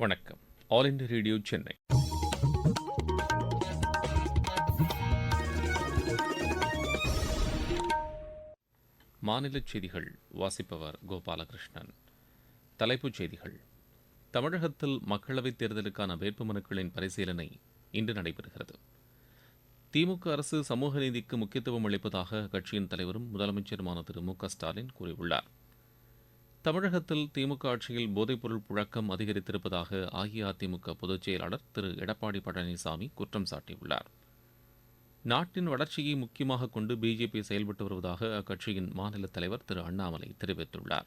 வணக்கம். All India radio Chennai மாநிலச் செய்திகள் வாசிப்பவர் கோபாலகிருஷ்ணன். தலைப்புச் செய்திகள். தமிழகத்தில் மக்களவைத் தேர்தலுக்கான வேட்புமனுக்களின் பரிசீலனை இன்று நடைபெறுகிறது. திமுக அரசு சமூக நீதிக்கு முக்கியத்துவம் அளிப்பதாக கட்சியின் தலைவரும் முதலமைச்சருமான திரு மு க ஸ்டாலின் கூறியுள்ளார். தமிழகத்தில் திமுக ஆட்சியில் போதைப்பொருள் புழக்கம் அதிகரித்திருப்பதாக அஇஅதிமுக பொதுச் செயலாளர் திரு. எடப்பாடி பழனிசாமி குற்றம் சாட்டியுள்ளார். நாட்டின் வளர்ச்சியை முக்கியமாக கொண்டு பிஜேபி செயல்பட்டு வருவதாக அக்கட்சியின் மாநில தலைவர் திரு. அண்ணாமலை தெரிவித்துள்ளார்.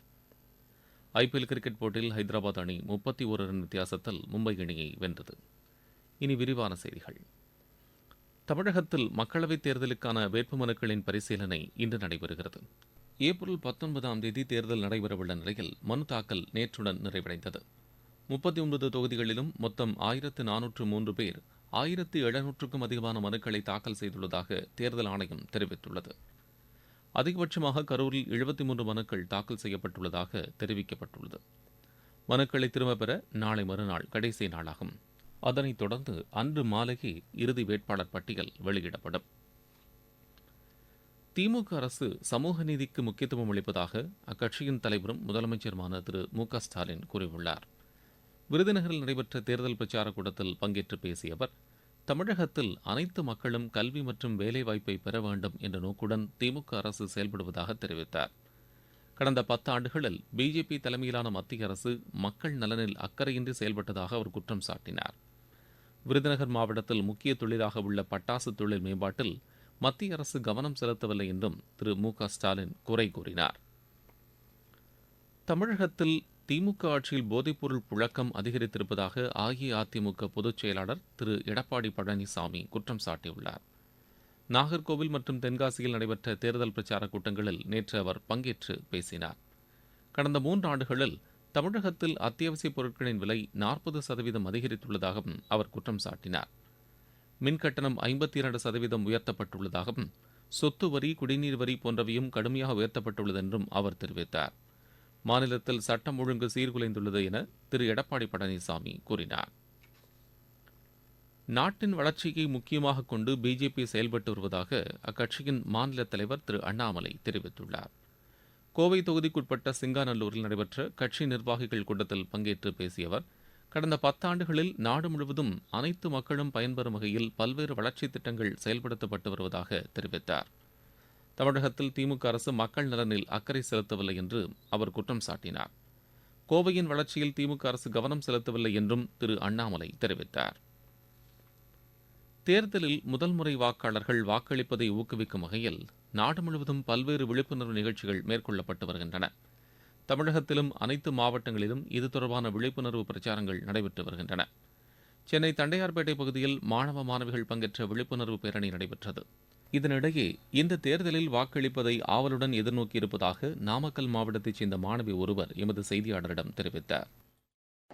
ஐபிஎல் கிரிக்கெட் போட்டியில் ஹைதராபாத் அணி முப்பத்தி ஒரு ரன் வித்தியாசத்தில் மும்பை அணியை வென்றது. இனி விரிவான செய்திகள். தமிழகத்தில் மக்களவைத் தேர்தலுக்கான வேட்புமனுக்களின் பரிசீலனை இன்று நடைபெறுகிறது. ஏப்ரல் பத்தொன்பதாம் தேதி தேர்தல் நடைபெறவுள்ள நிலையில் மனு தாக்கல் நேற்றுடன் நிறைவடைந்தது. முப்பத்தி ஒன்பது தொகுதிகளிலும் மொத்தம் ஆயிரத்து நானூற்று மூன்று பேர் ஆயிரத்து எழுநூற்றுக்கும் அதிகமான மனுக்களை தாக்கல் செய்துள்ளதாக தேர்தல் ஆணையம் தெரிவித்துள்ளது. அதிகபட்சமாக கரூரில் எழுபத்தி மூன்று மனுக்கள் தாக்கல் செய்யப்பட்டுள்ளதாக தெரிவிக்கப்பட்டுள்ளது. மனுக்களை திரும்பப் பெற நாளை மறுநாள் கடைசி நாளாகும். அதனைத் தொடர்ந்து அன்று மாலையே இறுதி வேட்பாளர் பட்டியல் வெளியிடப்படும். திமுக அரசு சமூக நீதிக்கு முக்கியத்துவம் அளிப்பதாக அக்கட்சியின் தலைவரும் முதலமைச்சருமான திரு மு க ஸ்டாலின் கூறியுள்ளார். விருதுநகரில் நடைபெற்ற தேர்தல் பிரச்சாரக் கூட்டத்தில் பங்கேற்று பேசிய அவர் தமிழகத்தில் அனைத்து மக்களும் கல்வி மற்றும் வேலைவாய்ப்பை பெற வேண்டும் என்ற நோக்குடன் திமுக அரசு செயல்படுவதாக தெரிவித்தார். கடந்த பத்தாண்டுகளில் பிஜேபி தலைமையிலான மத்திய அரசு மக்கள் நலனில் அக்கறையின்றி செயல்பட்டதாக அவர் குற்றம் சாட்டினார். விருதுநகர் மாவட்டத்தில் முக்கிய தொழிலாக உள்ள பட்டாசு தொழில் மேம்பாட்டில் மத்திய அரசு கவனம் செலுத்தவில்லை என்றும் திரு மு க ஸ்டாலின் குறை கூறினார். தமிழகத்தில் திமுக ஆட்சியில் போதைப்பொருள் புழக்கம் அதிகரித்திருப்பதாக அஇஅதிமுக பொதுச் செயலாளர் திரு எடப்பாடி பழனிசாமி குற்றம் சாட்டியுள்ளார். நாகர்கோவில் மற்றும் தென்காசியில் நடைபெற்ற தேர்தல் பிரச்சாரக் கூட்டங்களில் நேற்று அவர் பங்கேற்று பேசினார். கடந்த மூன்று ஆண்டுகளில் தமிழகத்தில் அத்தியாவசியப் பொருட்களின் விலை நாற்பது சதவீதம் அதிகரித்துள்ளதாகவும் அவர் குற்றம் சாட்டினார். மின் கட்டணம் ஐம்பத்தி இரண்டு சதவீதம் உயர்த்தப்பட்டுள்ளதாகவும் சொத்து வரி குடிநீர் வரி போன்றவையும் கடுமையாக உயர்த்தப்பட்டுள்ளது என்றும் அவர் தெரிவித்தார். மாநிலத்தில் சட்டம் ஒழுங்கு சீர்குலைந்துள்ளது என திரு. எடப்பாடி பழனிசாமி கூறினார். நாட்டின் வளர்ச்சியை முக்கியமாக கொண்டு பிஜேபி செயல்பட்டு வருவதாக அக்கட்சியின் மாநில தலைவர் திரு. அண்ணாமலை தெரிவித்துள்ளார். கோவை தொகுதிக்குட்பட்ட சிங்காநல்லூரில் நடைபெற்ற கட்சி நிர்வாகிகள் கூட்டத்தில் பங்கேற்று பேசிய அவர் கடந்த பத்தாண்டுகளில் நாடு முழுவதும் அனைத்து மக்களும் பயன்பெறும் வகையில் பல்வேறு வளர்ச்சித் திட்டங்கள் செயல்படுத்தப்பட்டு வருவதாக தெரிவித்தார். தமிழகத்தில் திமுக அரசு மக்கள் நலனில் அக்கறை செலுத்தவில்லை என்று அவர் குற்றம் சாட்டினார். கோவையின் வளர்ச்சியில் திமுக அரசு கவனம் செலுத்தவில்லை என்றும் திரு அண்ணாமலை தெரிவித்தார். தேர்தலில் முதல் முறை வாக்காளர்கள் வாக்களிப்பதை ஊக்குவிக்கும் வகையில் நாடு முழுவதும் பல்வேறு விழிப்புணர்வு நிகழ்ச்சிகள் மேற்கொள்ளப்பட்டு வருகின்றன. தமிழகத்திலும் அனைத்து மாவட்டங்களிலும் இது தொடர்பான விழிப்புணர்வு பிரச்சாரங்கள் நடைபெற்று வருகின்றன. சென்னை தண்டையார்பேட்டை பகுதியில் மாணவ மாணவிகள் பங்கேற்ற விழிப்புணர்வு பேரணி நடைபெற்றது. இதனிடையே இந்த தேர்தலில் வாக்களிப்பதை ஆவலுடன் எதிர்நோக்கியிருப்பதாக நாமக்கல் மாவட்டத்தைச் சேர்ந்த மாணவி ஒருவர் எமது செய்தியாளரிடம் தெரிவித்தார்.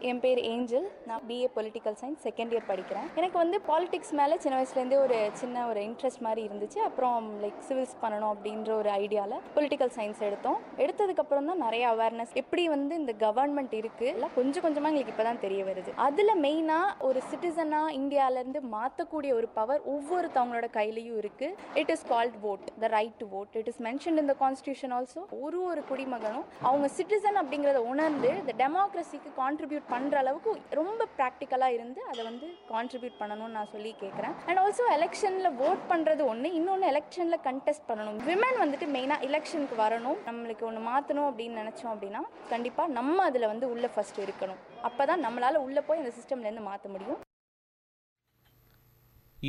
என் பேர் ஏஞ்சல். நான் BA political science second year படிக்கிறேன். எனக்கு வந்து பாலிடிக்ஸ் மேலே சின்ன வயசுலேருந்தே ஒரு சின்ன ஒரு இன்ட்ரெஸ்ட் மாதிரி இருந்துச்சு. அப்புறம் லைக் சிவில்ஸ் பண்ணணும் அப்படின்ற ஒரு ஐடியாவில் பொலிட்டிக்கல் சயின்ஸ் எடுத்தோம். எடுத்ததுக்கப்புறம் தான் நிறைய அவேர்னஸ் எப்படி வந்து இந்த கவர்மெண்ட் இருக்குது எல்லாம் கொஞ்சம் கொஞ்சமாக எங்களுக்கு இப்போ தான் தெரிய வருது. அதில் மெயினாக ஒரு சிட்டிசனாக இந்தியாவிலேருந்து மாற்றக்கூடிய ஒரு பவர் ஒவ்வொருத்தவங்களோட கையிலையும் இருக்குது it is called vote the right to vote it is mention இந்த the ஆல்சோ ஒரு ஒரு குடிமகனும் அவங்க சிட்டிசன் அப்படிங்கிறத உணர்ந்து இந்த டெமோக்ரஸிக்கு கான்ட்ரிபியூட் பண்ணுற அளவுக்கு ரொம்ப ப்ராக்டிக்கலாக இருந்து அதை வந்து கான்ட்ரிபியூட் பண்ணணும்னு நான் சொல்லி கேட்குறேன் அண்ட் ஆல்சோ எலெக்ஷனில் ஓட் பண்ணுறது ஒன்று இன்னொன்று எலெக்ஷனில் கண்டெஸ்ட் பண்ணணும். விமன் வந்துட்டு மெயினாக எலெக்ஷனுக்கு வரணும். நம்மளுக்கு ஒன்று மாற்றணும் அப்படின்னு நினச்சோம் அப்படின்னா கண்டிப்பாக நம்ம அதில் வந்து உள்ளே ஃபஸ்ட் இருக்கணும். அப்போ தான் நம்மளால் உள்ளே போய் அந்த சிஸ்டம்லேருந்து மாற்ற முடியும்.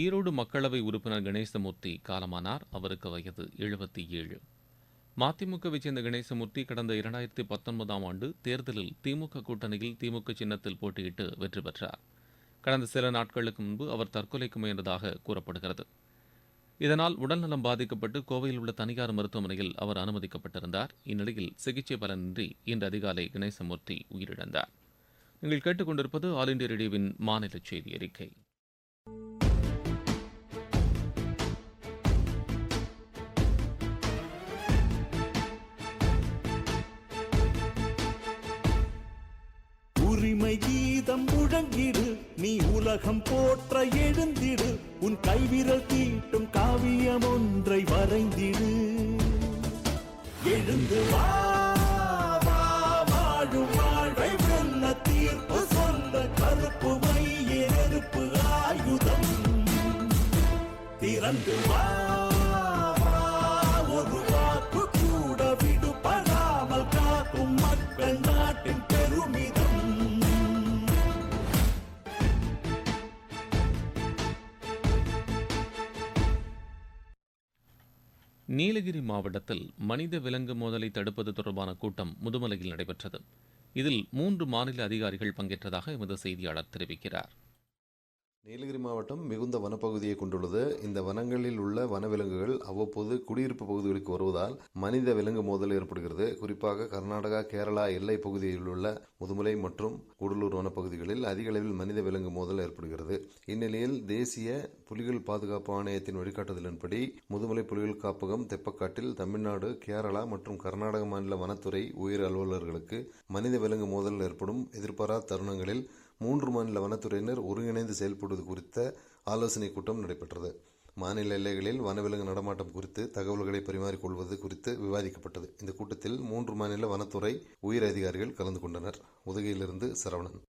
ஈரோடு மக்களவை உறுப்பினர் கணேசமூர்த்தி காலமானார். அவருக்கு வயது எழுபத்தி ஏழு. மதிமுகவை சேர்ந்த கணேசமூர்த்தி கடந்த இரண்டாயிரத்தி பத்தொன்பதாம் ஆண்டு தேர்தலில் திமுக கூட்டணியில் திமுக சின்னத்தில் போட்டியிட்டு வெற்றி பெற்றார். கடந்த சில நாட்களுக்கு முன்பு அவர் தற்கொலைக்கு முயன்றதாக கூறப்படுகிறது. இதனால் உடல்நலம் பாதிக்கப்பட்டு கோவையில் உள்ள தனியார் மருத்துவமனையில் அவர் அனுமதிக்கப்பட்டிருந்தார். இந்நிலையில் சிகிச்சை பலனின்றி இன்று அதிகாலை கணேசமூர்த்தி உயிரிழந்தார். நீங்கள் கேட்டுக்கொண்டிருப்பது ஆல் இண்டியா ரேடியோவின் மாநில செய்தி அறிக்கை. உலகம் போற்ற எழுந்திடு. உன் கைவிரல் தீட்டும் காவியம் ஒன்றை வரைந்திடு. எழுந்து வா வாழும் வாழ்வை வெல்ல தீர்ப்பு சொல்ல கருப்பு மைய நெருப்பு ஆயுதம். திறந்து வா, நீலகிரி மாவட்டத்தில் மனித விலங்கு மோதலை தடுப்பது தொடர்பான கூட்டம் முதுமலையில் நடைபெற்றது. இதில் மூன்று மாநில அதிகாரிகள் பங்கேற்றதாக எமது செய்தியாளர் தெரிவிக்கிறார். நீலகிரி மாவட்டம் மிகுந்த வனப்பகுதியை கொண்டுள்ளது. இந்த வனங்களில் உள்ள வனவிலங்குகள் அவ்வப்போது குடியிருப்பு பகுதிகளுக்கு வருவதால் மனித விலங்கு மோதல் ஏற்படுகிறது. குறிப்பாக கர்நாடகா கேரளா எல்லை பகுதியில் உள்ள முதுமலை மற்றும் கூடலூர் வனப்பகுதிகளில் அதிக அளவில் மனித விலங்கு மோதல் ஏற்படுகிறது. இந்நிலையில் தேசிய புலிகள் பாதுகாப்பு ஆணையத்தின் வழிகாட்டுதலின்படி முதுமலை புலிகள் காப்பகம் தெப்பக்காட்டில் தமிழ்நாடு கேரளா மற்றும் கர்நாடக மாநில வனத்துறை உயர் அலுவலர்களுக்கு மனித விலங்கு மோதல் ஏற்படும் எதிர்பாராத தருணங்களில் மூன்று மாநில வனத்துறையினர் ஒருங்கிணைந்து செயல்படுவது குறித்த ஆலோசனை கூட்டம் நடைபெற்றது. மாநில எல்லைகளில் வனவிலங்கு நடமாட்டம் குறித்து தகவல்களை பரிமாறிக்கொள்வது குறித்து விவாதிக்கப்பட்டது. இந்த கூட்டத்தில் மூன்று மாநில வனத்துறை உயர் அதிகாரிகள் கலந்து கொண்டனர். உதகையிலிருந்து சரவணன்.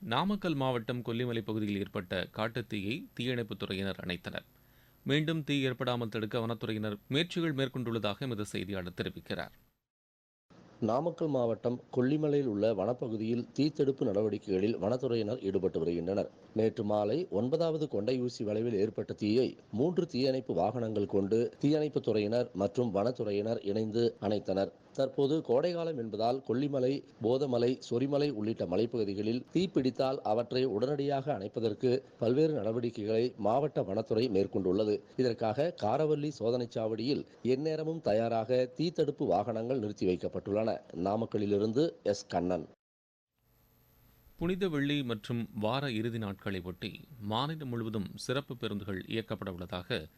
நாமக்கல் மாவட்டம் கொல்லிமலை பகுதியில் ஏற்பட்ட காட்டுத்தீயை தீயணைப்புத் துறையினர் அணைத்தனர். மீண்டும் தீ ஏற்படாமல் தடுக்க வனத்துறையினர் முயற்சிகள் மேற்கொண்டுள்ளதாக எமது செய்தியாளர் தெரிவிக்கிறார். நாமக்கல் மாவட்டம் கொல்லிமலையில் உள்ள வனப்பகுதியில் தீத்தடுப்பு நடவடிக்கைகளில் வனத்துறையினர் ஈடுபட்டு வருகின்றனர். நேற்று மாலை ஒன்பதாவது கொண்டையூசி வளைவில் ஏற்பட்ட தீயை மூன்று தீயணைப்பு வாகனங்கள் கொண்டு தீயணைப்பு துறையினர் மற்றும் வனத்துறையினர் இணைந்து அணைத்தனர். தற்போது கோடைகாலம் என்பதால் கொல்லிமலை போதமலை சொரிமலை உள்ளிட்ட மலைப்பகுதிகளில் தீப்பிடித்தால் அவற்றை உடனடியாக அணைப்பதற்கு பல்வேறு நடவடிக்கைகளை மாவட்ட வனத்துறை மேற்கொண்டுள்ளது. இதற்காக காரவல்லி சோதனைச் சாவடியில் எந்நேரமும் தயாராக தீத்தடுப்பு வாகனங்கள் நிறுத்தி வைக்கப்பட்டுள்ளன. நாமக்கலிலிருந்து எஸ். கண்ணன். புனித வெள்ளி மற்றும் வார இறுதி நாட்களை ஒட்டி மாநிலம் முழுவதும் சிறப்பு பேருந்துகள் இயக்கப்பட உள்ளதாக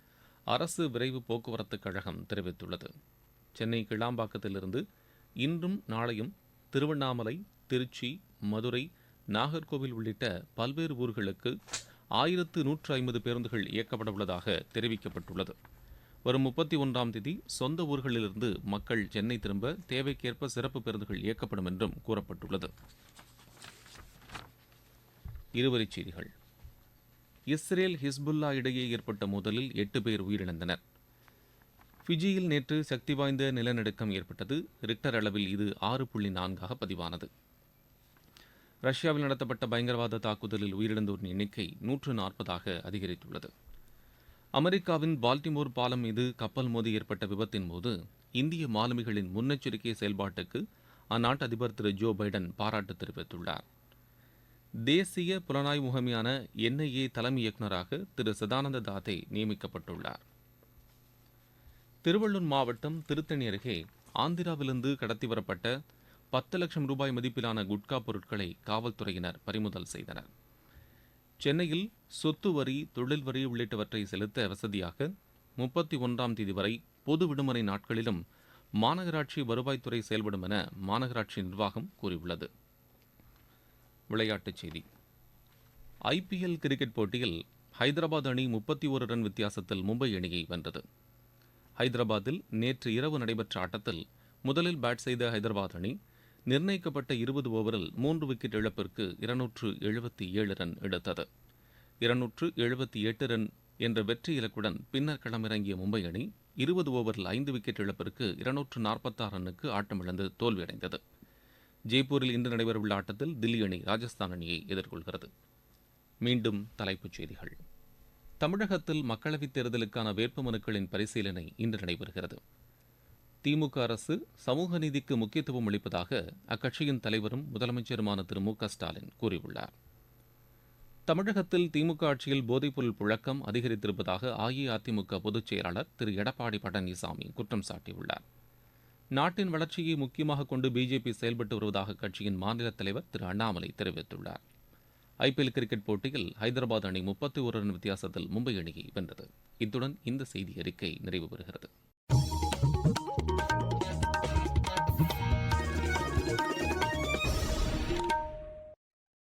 அரசு விரைவு போக்குவரத்துக் கழகம் தெரிவித்துள்ளது. சென்னை கிளாம்பாக்கத்திலிருந்து இன்றும் நாளையும் திருவண்ணாமலை திருச்சி மதுரை நாகர்கோவில் உள்ளிட்ட பல்வேறு ஊர்களுக்கு ஆயிரத்து நூற்று ஐம்பது பேருந்துகள் இயக்கப்பட உள்ளதாக தெரிவிக்கப்பட்டுள்ளது. வரும் முப்பத்தி ஒன்றாம் தேதி சொந்த ஊர்களிலிருந்து மக்கள் சென்னை திரும்ப தேவைக்கேற்ப சிறப்பு பேருந்துகள் இயக்கப்படும் என்றும் கூறப்பட்டுள்ளது. இருவரிச் செய்திகள். இஸ்ரேல் ஹிஸ்புல்லா இடையே ஏற்பட்ட மோதலில் எட்டு பேர் உயிரிழந்தனர். ஃபிஜியில் நேற்று சக்தி வாய்ந்த நிலநடுக்கம் ஏற்பட்டது. ரிக்டர் அளவில் இது ஆறு புள்ளி நான்காக பதிவானது. ரஷ்யாவில் நடத்தப்பட்ட பயங்கரவாத தாக்குதலில் உயிரிழந்தோரின் எண்ணிக்கை நூற்று நாற்பதாக அதிகரித்துள்ளது. அமெரிக்காவின் பால்டிமோர் பாலம் மீது கப்பல் மோதி ஏற்பட்ட விபத்தின் போது இந்திய மாலுமிகளின் முன்னெச்சரிக்கை செயல்பாட்டுக்கு அந்நாட்டு அதிபர் திரு ஜோ பைடன் பாராட்டு தெரிவித்துள்ளார். தேசிய புலனாய்வு முகமையான என்ஐஏ தலைமை இயக்குநராக திரு சதானந்த தாதே நியமிக்கப்பட்டுள்ளார். திருவள்ளூர் மாவட்டம் திருத்தணி அருகே ஆந்திராவிலிருந்து கடத்தி வரப்பட்ட பத்து லட்சம் ரூபாய் மதிப்பிலான குட்கா பொருட்களை காவல்துறையினர் பறிமுதல் செய்தனர். சென்னையில் சொத்து வரி தொழில் வரி உள்ளிட்டவற்றை செலுத்த வசதியாக முப்பத்தி ஒன்றாம் தேதி வரை பொது விடுமுறை நாட்களிலும் மாநகராட்சி வருவாய்த்துறை செயல்படும் என மாநகராட்சி நிர்வாகம் கூறியுள்ளது. விளையாட்டுச் செய்தி. ஐபிஎல் கிரிக்கெட் போட்டியில் ஹைதராபாத் அணி முப்பத்தி ஒரு ரன் வித்தியாசத்தில் மும்பை அணியை வென்றது. ஹைதராபாத்தில் நேற்று இரவு நடைபெற்ற ஆட்டத்தில் முதலில் பேட் செய்த ஹைதராபாத் அணி நிர்ணயிக்கப்பட்ட இருபது ஓவரில் மூன்று விக்கெட் இழப்பிற்கு இருநூற்று எழுபத்தி ஏழு ரன் எடுத்தது. இருநூற்று எழுபத்தி எட்டு ரன் என்ற வெற்றி இலக்குடன் பின்னர் களமிறங்கிய மும்பை அணி இருபது ஓவரில் ஐந்து விக்கெட் இழப்பிற்கு இருநூற்று நாற்பத்தாறு ரன்னுக்கு ஆட்டமிழந்து தோல்வியடைந்தது. ஜெய்ப்பூரில் இன்று நடைபெறவுள்ள ஆட்டத்தில் தில்லி அணி ராஜஸ்தான் அணியை எதிர்கொள்கிறது. மீண்டும் தலைப்புச் செய்திகள். தமிழகத்தில் மக்களவைத் தேர்தலுக்கான வேட்புமனுக்களின் பரிசீலனை இன்று நடைபெறுகிறது. திமுக அரசு சமூக நீதிக்கு முக்கியத்துவம் அளிப்பதாக அக்கட்சியின் தலைவரும் முதலமைச்சருமான திரு மு க ஸ்டாலின் கூறியுள்ளார். தமிழகத்தில் திமுக ஆட்சியில் போதைப்பொருள் புழக்கம் அதிகரித்திருப்பதாக அஇஅதிமுக பொதுச் செயலாளர் திரு எடப்பாடி பழனிசாமி குற்றம் சாட்டியுள்ளார். நாட்டின் வளர்ச்சியை முக்கியமாக கொண்டு பிஜேபி செயல்பட்டு வருவதாக கட்சியின் மாநில தலைவர் திரு அண்ணாமலை தெரிவித்துள்ளார். ஐபிஎல் கிரிக்கெட் போட்டியில் ஹைதராபாத் அணி முப்பத்தி ஒரு ரன் வித்தியாசத்தில் மும்பை அணியை வென்றது. இத்துடன் இந்த செய்தி அறிக்கை நிறைவு பெறுகிறது.